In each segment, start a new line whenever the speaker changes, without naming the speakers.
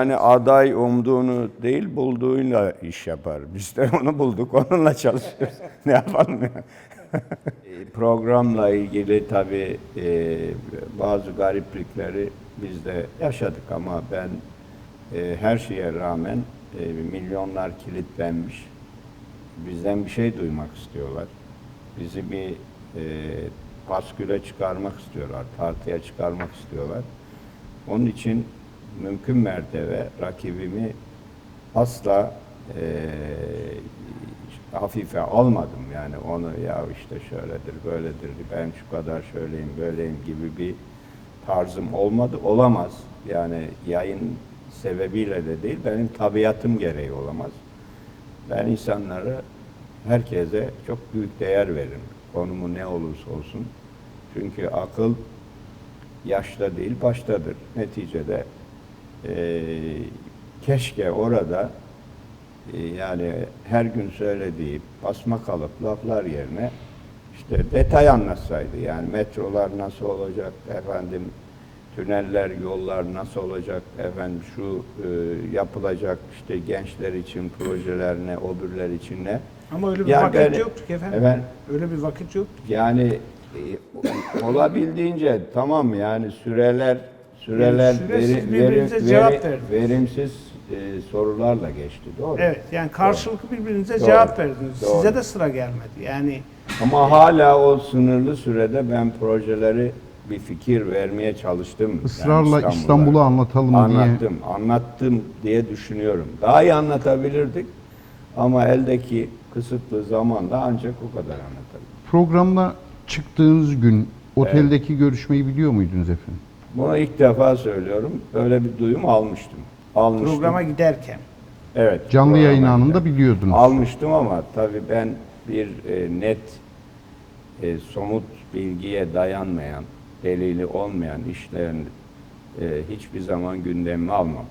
yani aday umduğunu değil bulduğuyla iş yapar. Biz de onu bulduk, onunla çalışıyoruz. ne yapalım ya? Programla ilgili tabii e, bazı gariplikleri biz de yaşadık ama ben e, her şeye rağmen e, milyonlar kilitlenmiş. Bizden bir şey duymak istiyorlar. Bizi bir e, basküle çıkarmak istiyorlar, tartıya çıkarmak istiyorlar. Onun için mümkün mertebe rakibimi asla e, hafife almadım. Yani onu ya işte şöyledir, böyledir, ben şu kadar şöyleyim, böyleyim gibi bir tarzım olmadı, olamaz. Yani yayın sebebiyle de değil, benim tabiatım gereği olamaz. Ben insanlara, herkese çok büyük değer veririm. Konumu ne olursa olsun. Çünkü akıl yaşta değil baştadır. Neticede eee, keşke orada e, yani her gün söylediği basma kalıp laflar yerine işte detay anlatsaydı. Yani metrolar nasıl olacak, efendim tüneller, yollar nasıl olacak, efendim şu e, yapılacak işte gençler için projeler ne, öbürler için ne.
Ama öyle bir
Yani
vakit
böyle-
yoktu ki efendim.
Efendim?
Öyle bir vakit yok.
Yani e, olabildiğince tamam yani süreler süreler
Yani süresiz birbirinize cevap verdiniz.
verimsiz e, sorularla geçti. Doğru.
Evet yani karşılıklı birbirinize
Doğru.
cevap verdiniz.
Doğru.
Size de sıra gelmedi. Yani
Ama hala o sınırlı sürede ben projeleri bir fikir vermeye çalıştım. Yani
Israrla
İstanbul'a.
İstanbul'u anlatalım diye.
Anlattım, anlattım diye düşünüyorum. Daha iyi anlatabilirdik ama eldeki kısıtlı zamanda ancak o kadar anlatabilirim.
Programda çıktığınız gün oteldeki görüşmeyi biliyor muydunuz efendim?
Bunu ilk defa söylüyorum. Böyle bir duyum almıştım. Almıştım.
programa giderken.
evet.
Canlı yayın anında biliyordunuz.
Almıştım ama tabii ben bir e, net e, somut bilgiye dayanmayan, delili olmayan işlerin e, hiçbir zaman gündemime almam.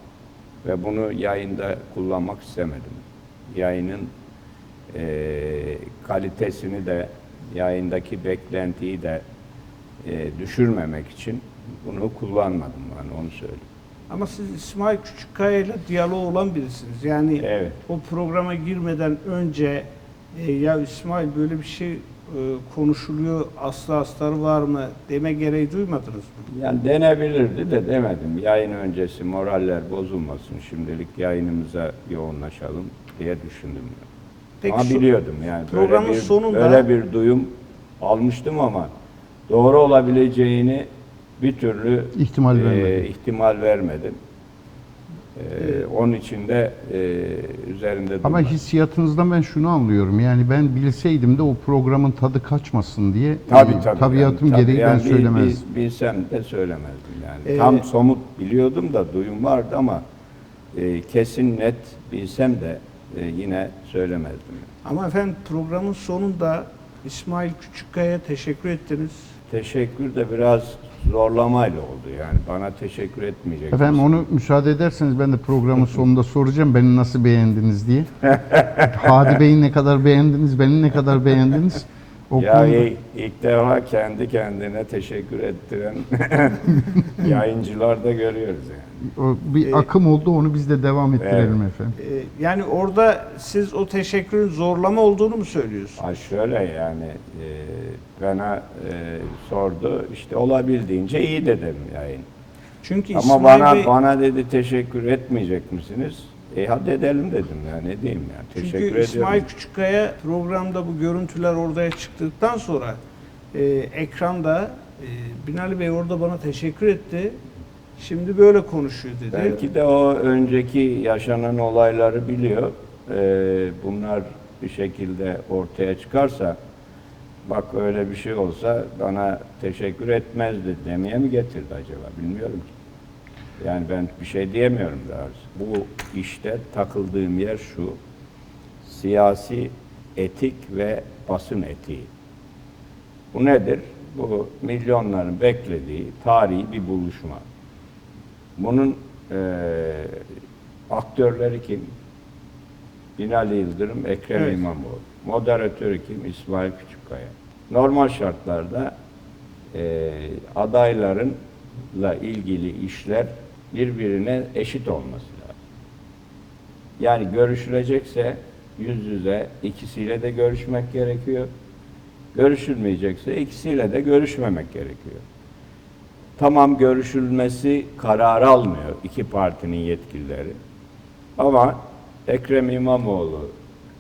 Ve bunu yayında kullanmak istemedim. Yayının e, kalitesini de, yayındaki beklentiyi de e, düşürmemek için bunu kullanmadım ben onu söyleyeyim.
Ama siz İsmail Küçükkaya ile diyalog olan birisiniz. Yani
Evet.
o programa girmeden önce e, ya İsmail böyle bir şey e, konuşuluyor, aslı astarı var mı deme gereği duymadınız mı?
Yani denebilirdi de demedim. Yayın öncesi moraller bozulmasın. Şimdilik yayınımıza yoğunlaşalım diye düşündüm.
Peki
ama biliyordum yani.
programın
böyle bir,
sonunda-
böyle bir duyum almıştım ama doğru olabileceğini bir türlü
İhtimal
e,
vermedin.
ihtimal vermedim. E, onun için de e, üzerinde
Ama
durmadım.
hissiyatınızdan ben şunu anlıyorum. Yani ben bilseydim de o programın tadı kaçmasın diye
Tabii
e,
tabii.
tabiatım
yani, tabii
gereği
yani
ben söylemezdim.
bil- bilsem de söylemezdim yani.
Ee,
Tam somut biliyordum da duyum vardı ama e, kesin net bilsem de e, yine söylemezdim.
Ama efendim programın sonunda İsmail Küçükkaya teşekkür ettiniz.
Teşekkür de biraz zorlamayla oldu yani. Bana teşekkür etmeyecek.
Efendim onu müsaade ederseniz ben de programın sonunda soracağım beni nasıl beğendiniz diye. Hadi Bey'i ne kadar beğendiniz, beni ne kadar beğendiniz. O
ya
konuda-
ilk, ilk defa kendi kendine teşekkür ettiren yayıncılar da görüyoruz yani.
o bir akım oldu onu biz de devam ettirelim efendim.
Ee, yani orada siz o teşekkürün zorlama olduğunu mu söylüyorsunuz?
Ha şöyle yani e, bana e, sordu işte olabildiğince iyi dedim yayın.
Çünkü
Ama
İsmail
bana
Bey,
bana dedi teşekkür etmeyecek misiniz? E hadi edelim dedim ya ne diyeyim ya. Teşekkür
çünkü
ediyorum.
İsmail Küçükkaya programda bu görüntüler ortaya çıktıktan sonra e, ekranda e, Binali Bey orada bana teşekkür etti. Şimdi böyle konuşuyor dedi.
Belki de o önceki yaşanan olayları biliyor. Ee, bunlar bir şekilde ortaya çıkarsa bak öyle bir şey olsa bana teşekkür etmezdi demeye mi getirdi acaba bilmiyorum ki. Yani ben bir şey diyemiyorum daha. Bu işte takıldığım yer şu. Siyasi etik ve basın etiği. Bu nedir? Bu milyonların beklediği tarihi bir buluşma. Bunun eee, aktörleri kim? Binali Yıldırım, Ekrem
Evet.
İmamoğlu. Moderatörü kim? İsmail Küçükkaya. Normal şartlarda eee adaylarınla ilgili işler birbirine eşit olması lazım. Yani görüşülecekse yüz yüze ikisiyle de görüşmek gerekiyor. Görüşülmeyecekse ikisiyle de görüşmemek gerekiyor. Tamam görüşülmesi kararı almıyor iki partinin yetkilileri. Ama Ekrem İmamoğlu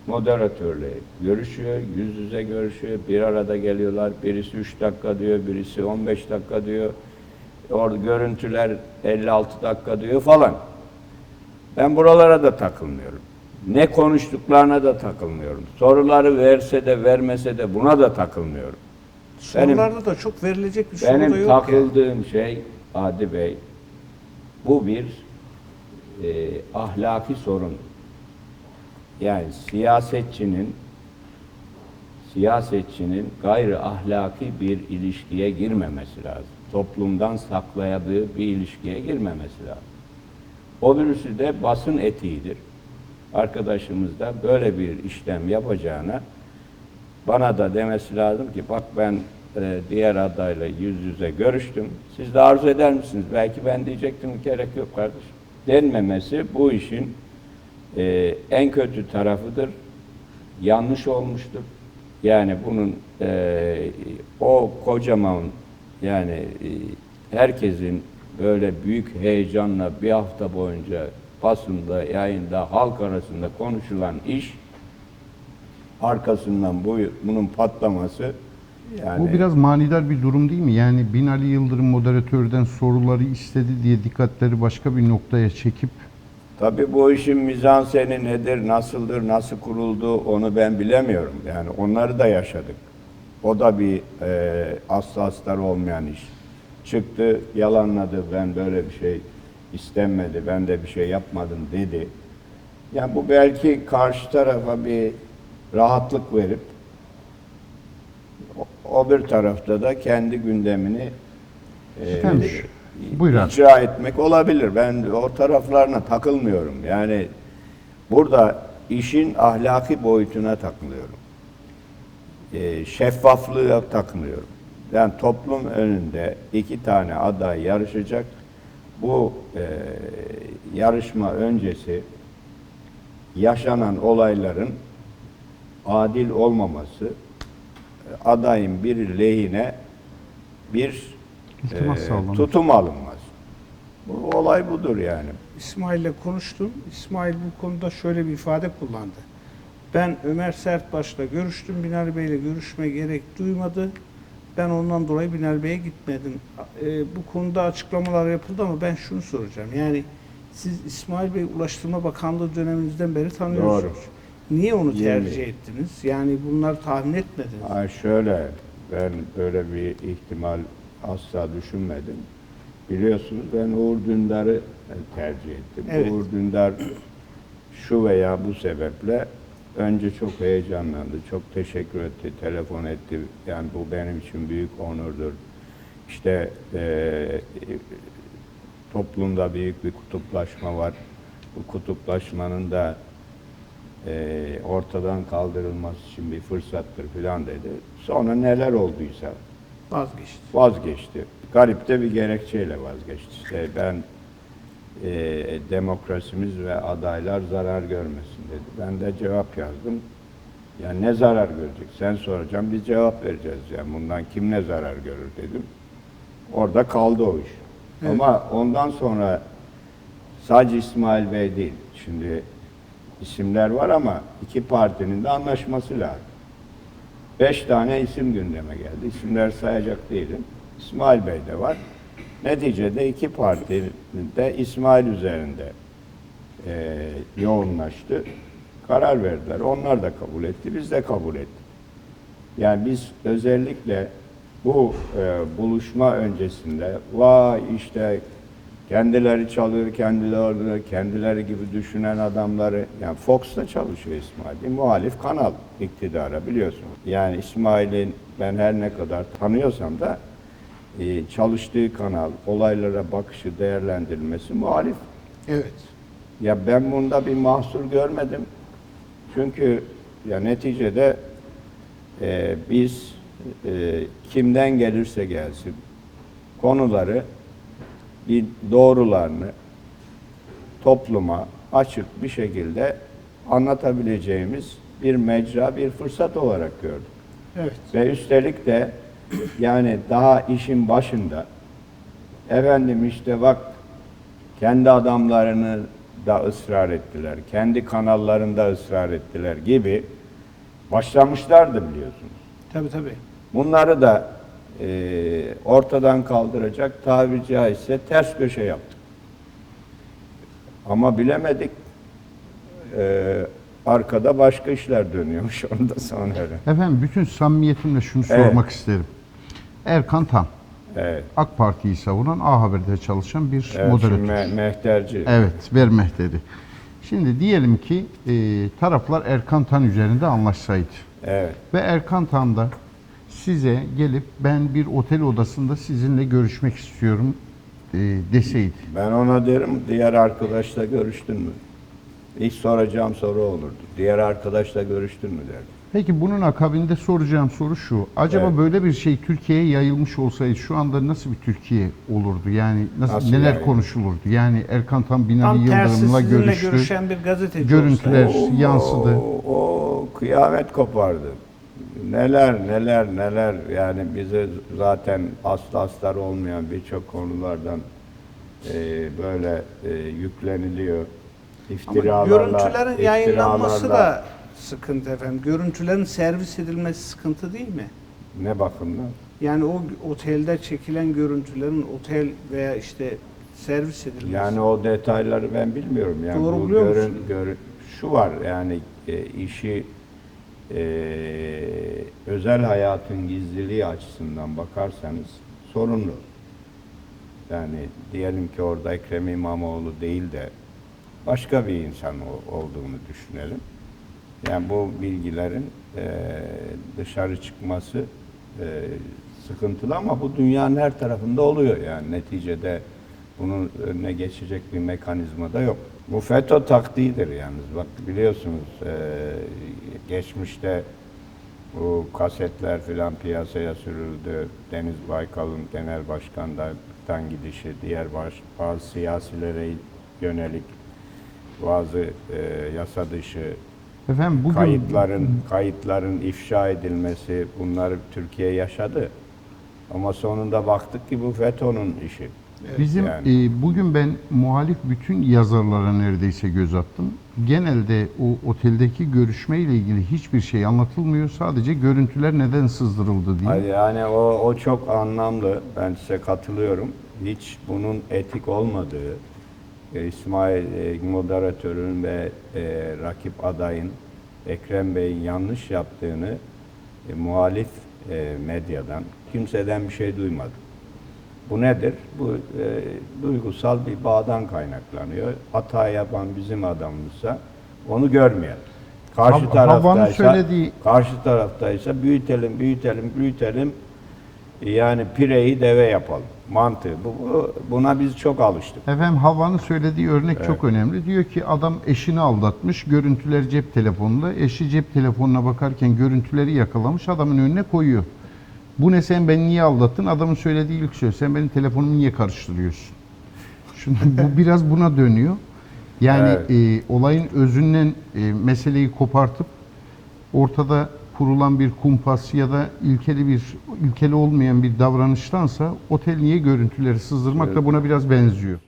moderatörle görüşüyor, yüz yüze görüşüyor, bir arada geliyorlar. Birisi 3 dakika diyor, birisi 15 dakika diyor. Orada görüntüler 56 dakika diyor falan. Ben buralara da takılmıyorum. Ne konuştuklarına da takılmıyorum. Soruları verse de vermese de buna da takılmıyorum. Benim-
Sorularda da çok verilecek bir soru da
Benim
yok
takıldığım şey Adi Bey, bu bir e, ahlaki sorun. Yani siyasetçinin siyasetçinin gayri ahlaki bir ilişkiye girmemesi lazım. Toplumdan saklayadığı bir ilişkiye girmemesi lazım. O birisi de basın etiğidir. Arkadaşımız da böyle bir işlem yapacağına bana da demesi lazım ki bak ben e, diğer adayla yüz yüze görüştüm. Siz de arzu eder misiniz? Belki ben diyecektim gerek yok kardeşim. Denmemesi bu işin e, en kötü tarafıdır. Yanlış olmuştur. Yani bunun e, o kocaman yani e, herkesin böyle büyük heyecanla bir hafta boyunca basında, yayında, halk arasında konuşulan iş arkasından bu bunun patlaması yani
Bu biraz manidar bir durum değil mi? Yani Binali Yıldırım moderatörden soruları istedi diye dikkatleri başka bir noktaya çekip
Tabii bu işin mizanseni nedir, nasıldır, nasıl kuruldu onu ben bilemiyorum. Yani onları da yaşadık. O da bir e, aslı astarı olmayan iş. Çıktı, yalanladı, ben böyle bir şey istenmedi, ben de bir şey yapmadım dedi. Yani bu belki karşı tarafa bir rahatlık verip o, bir tarafta da kendi gündemini e,
abi.
icra etmek olabilir. Ben o taraflarına takılmıyorum. Yani burada işin ahlaki boyutuna takılıyorum. Ee, şeffaflığa takılıyorum. Yani toplum önünde iki tane aday yarışacak. Bu e, yarışma öncesi yaşanan olayların adil olmaması, e, adayın bir lehine bir
İltimas
e,
sağlanır.
tutum alınmaz. Bu olay budur yani.
İsmail'le konuştum. İsmail bu konuda şöyle bir ifade kullandı. Ben Ömer Sertbaş'la görüştüm. Binali Bey'le görüşme gerek duymadı. Ben ondan dolayı Binali Bey'e gitmedim. E, bu konuda açıklamalar yapıldı ama ben şunu soracağım. Yani siz İsmail Bey Ulaştırma Bakanlığı döneminizden beri tanıyorsunuz. Niye onu tercih ettiniz? Yani bunları tahmin etmediniz.
Ay şöyle, ben böyle bir ihtimal asla düşünmedim. Biliyorsunuz ben Uğur Dündar'ı tercih ettim.
Evet.
Uğur Dündar şu veya bu sebeple önce çok heyecanlandı, çok teşekkür etti, telefon etti. Yani bu benim için büyük onurdur. İşte e, toplumda büyük bir kutuplaşma var. Bu kutuplaşmanın da e, ortadan kaldırılması için bir fırsattır filan dedi. Sonra neler olduysa
Vazgeçti.
vazgeçti. Garip de bir gerekçeyle vazgeçti. İşte ben e, demokrasimiz ve adaylar zarar görmesin dedi. Ben de cevap yazdım. Ya ne zarar görecek? Sen soracağım biz cevap vereceğiz. Yani bundan kim ne zarar görür dedim. Orada kaldı o iş.
Evet.
Ama ondan sonra sadece İsmail Bey değil. Şimdi isimler var ama iki partinin de anlaşması lazım. Beş tane isim gündeme geldi. İsimler sayacak değilim. İsmail Bey de var. Neticede iki parti de İsmail üzerinde e, yoğunlaştı. Karar verdiler. Onlar da kabul etti. Biz de kabul ettik. Yani biz özellikle bu e, buluşma öncesinde vay işte kendileri çalıyor, kendileri kendileri gibi düşünen adamları yani Fox'ta çalışıyor İsmail. Muhalif kanal iktidara biliyorsunuz. Yani İsmail'in ben her ne kadar tanıyorsam da e, çalıştığı kanal, olaylara bakışı, değerlendirilmesi muhalif.
Evet.
Ya ben bunda bir mahsur görmedim. Çünkü ya neticede e, biz e, kimden gelirse gelsin konuları bir doğrularını topluma açık bir şekilde anlatabileceğimiz bir mecra, bir fırsat olarak gördük.
Evet.
Ve üstelik de yani daha işin başında efendim işte bak kendi adamlarını da ısrar ettiler. Kendi kanallarında ısrar ettiler gibi başlamışlardı biliyorsunuz.
Tabii tabii.
Bunları da e, ortadan kaldıracak tabiri caizse ters köşe yaptık. Ama bilemedik e, arkada başka işler dönüyormuş onu da sonra.
Efendim bütün samimiyetimle şunu
Evet.
sormak isterim. Erkan Tan,
Evet.
AK Parti'yi savunan A Haber'de çalışan bir
Evet,
moderatör.
me- mehterci.
Evet, vermek dedi. Şimdi diyelim ki e, taraflar Erkan Tan üzerinde anlaşsaydı
Evet.
ve Erkan Tan da size gelip ben bir otel odasında sizinle görüşmek istiyorum e, deseydi.
Ben ona derim diğer arkadaşla görüştün mü? İlk soracağım soru olurdu. Diğer arkadaşla görüştün mü derdim.
Peki bunun akabinde soracağım soru şu. Acaba
Evet.
böyle bir şey Türkiye'ye yayılmış olsaydı şu anda nasıl bir Türkiye olurdu? Yani nasıl,
Nasıl
neler
yani?
konuşulurdu? Yani Erkan Tan Binali Yıldırım'la görüştü.
görüşen bir gazeteci
Görüntüler
olsaydı.
yansıdı.
O, o kıyamet kopardı. Neler neler neler yani bize zaten aslı astar olmayan birçok konulardan e, böyle e, yükleniliyor.
Ama
İftiralarla,
görüntülerin yayınlanması da sıkıntı efendim. Görüntülerin servis edilmesi sıkıntı değil mi?
ne bakımdan?
Yani o otelde çekilen görüntülerin otel veya işte servis edilmesi.
Yani o detayları ben bilmiyorum. Yani
Doğru
bu
biliyor
görün-
musun?
görün- şu var yani e, işi e, özel hayatın gizliliği açısından bakarsanız sorunlu. Yani diyelim ki orada Ekrem İmamoğlu değil de başka bir insan olduğunu düşünelim. Yani bu bilgilerin e, dışarı çıkması e, sıkıntılı ama bu dünyanın her tarafında oluyor yani neticede bunun önüne geçecek bir mekanizma da yok. Bu FETÖ taktiğidir yalnız. Bak biliyorsunuz e, geçmişte bu kasetler filan piyasaya sürüldü. Deniz Baykal'ın genel başkandan gidişi, diğer baş, bazı siyasilere yönelik bazı e, yasa dışı
Efendim bugün
kayıtların kayıtların ifşa edilmesi bunları Türkiye yaşadı. Ama sonunda baktık ki bu FETÖ'nün işi.
Bizim
Yani.
e, bugün ben muhalif bütün yazarlara neredeyse göz attım. Genelde o oteldeki görüşme ile ilgili hiçbir şey anlatılmıyor. Sadece görüntüler neden sızdırıldı diye.
Hayır, Yani o, o çok anlamlı. Ben size katılıyorum. Hiç bunun etik olmadığı, İsmail e, moderatörün ve e, rakip adayın Ekrem Bey'in yanlış yaptığını e, muhalif e, medyadan kimseden bir şey duymadım. Bu nedir? Bu e, duygusal bir bağdan kaynaklanıyor. Hata yapan bizim adamımızsa onu görmeyelim. Karşı
Havva'nın
taraftaysa,
söylediği-
karşı taraftaysa büyütelim, büyütelim, büyütelim. Yani pireyi deve yapalım. Mantığı. Bu, bu- buna biz çok alıştık.
Efendim Havva'nın söylediği örnek çok önemli. Diyor ki adam eşini aldatmış, görüntüler cep telefonunda. Eşi cep telefonuna bakarken görüntüleri yakalamış, adamın önüne koyuyor. Bu ne sen beni niye aldattın? Adamın söylediği ilk söz, sen benim telefonumu niye karıştırıyorsun? Şimdi bu biraz buna dönüyor. Yani e, olayın özünden e, meseleyi kopartıp ortada kurulan bir kumpas ya da ilkeli bir ilkeli olmayan bir davranıştansa otel niye görüntüleri sızdırmak da buna biraz benziyor.